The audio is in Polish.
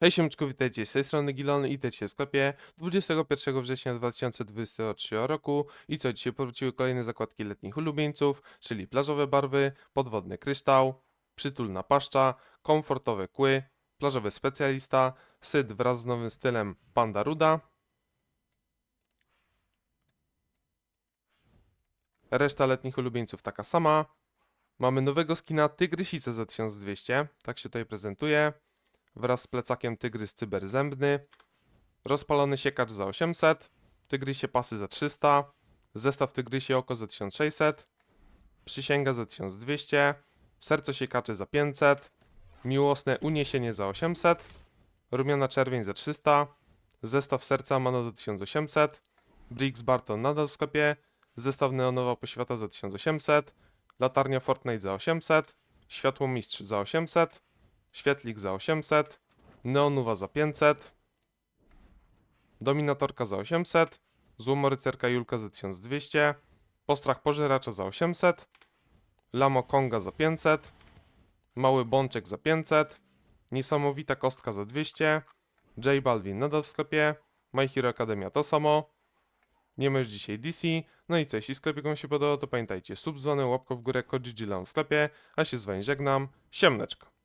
Hej siemczku, witajcie. Z tej strony Gilon i witajcie w sklepie 21 września 2023 roku. I co, dzisiaj powróciły kolejne zakładki letnich ulubieńców, czyli plażowe barwy, podwodny kryształ, przytulna paszcza, komfortowe kły, plażowy specjalista, syd wraz z nowym stylem Panda Ruda, reszta letnich ulubieńców taka sama, mamy nowego skina Tygrysice za 1200, tak się tutaj prezentuje, wraz z plecakiem Tygrys Cyberzębny, rozpalony siekacz za 800, Tygrysie pasy za 300, zestaw Tygrysie oko za 1600, przysięga za 1200, serce siekaczy za 500, miłosne uniesienie za 800, rumiana czerwień za 300, zestaw serca Mano za 1800, Briggs Barton nadal w sklepie, zestaw neonowa poświata za 1800, latarnia Fortnite za 800, światło mistrz za 800, Świetlik za 800, Neonuwa za 500, Dominatorka za 800, Złomorycerka Julka za 1200, Postrach Pożeracza za 800, Lamo Konga za 500, Mały Bączek za 500, Niesamowita Kostka za 200, J Balvin nadal w sklepie, My Hero Academia to samo, nie ma już dzisiaj DC, no i co, jeśli sklepik wam się podobał, to pamiętajcie, sub zwany łapką w górę, kod GG w sklepie, a się z wami żegnam, siemneczko.